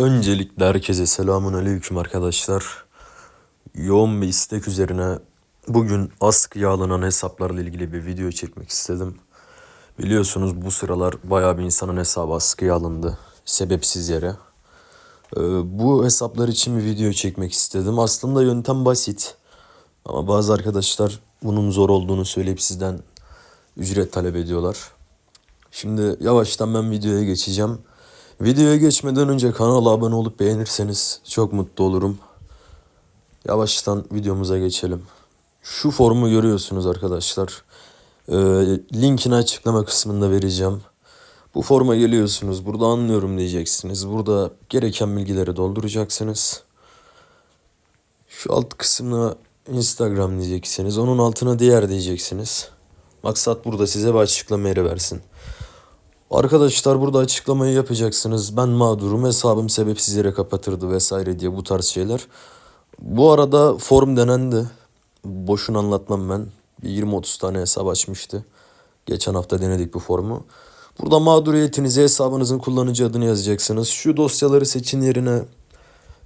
Öncelikle herkese selamun aleyküm arkadaşlar. Yoğun bir istek üzerine bugün askıya alınan hesaplarla ilgili bir video çekmek istedim. Biliyorsunuz bu sıralar bayağı bir insanın hesabı askıya alındı. Sebepsiz yere. Ee, bu hesaplar için bir video çekmek istedim. Aslında yöntem basit. Ama bazı arkadaşlar bunun zor olduğunu söyleyip sizden ücret talep ediyorlar. Şimdi yavaştan ben videoya geçeceğim. Videoya geçmeden önce kanala abone olup beğenirseniz çok mutlu olurum. Yavaştan videomuza geçelim. Şu formu görüyorsunuz arkadaşlar. Ee, linkini açıklama kısmında vereceğim. Bu forma geliyorsunuz. Burada anlıyorum diyeceksiniz. Burada gereken bilgileri dolduracaksınız. Şu alt kısmına Instagram diyeceksiniz. Onun altına diğer diyeceksiniz. Maksat burada size bir açıklama yeri versin. Arkadaşlar burada açıklamayı yapacaksınız. Ben mağdurum hesabım sebepsiz yere kapatırdı vesaire diye bu tarz şeyler. Bu arada form denendi. Boşuna anlatmam ben. Bir 20-30 tane hesap açmıştı. Geçen hafta denedik bu formu. Burada mağduriyetinizi hesabınızın kullanıcı adını yazacaksınız. Şu dosyaları seçin yerine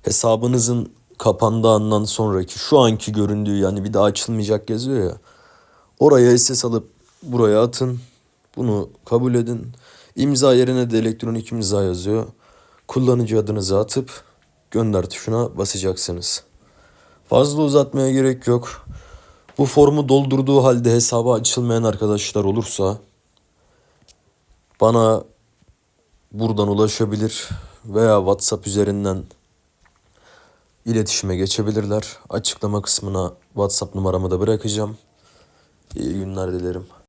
hesabınızın kapandığı andan sonraki şu anki göründüğü yani bir daha açılmayacak yazıyor ya. Oraya SS alıp buraya atın. Bunu kabul edin. İmza yerine de elektronik imza yazıyor. Kullanıcı adınızı atıp gönder tuşuna basacaksınız. Fazla uzatmaya gerek yok. Bu formu doldurduğu halde hesabı açılmayan arkadaşlar olursa bana buradan ulaşabilir veya WhatsApp üzerinden iletişime geçebilirler. Açıklama kısmına WhatsApp numaramı da bırakacağım. İyi günler dilerim.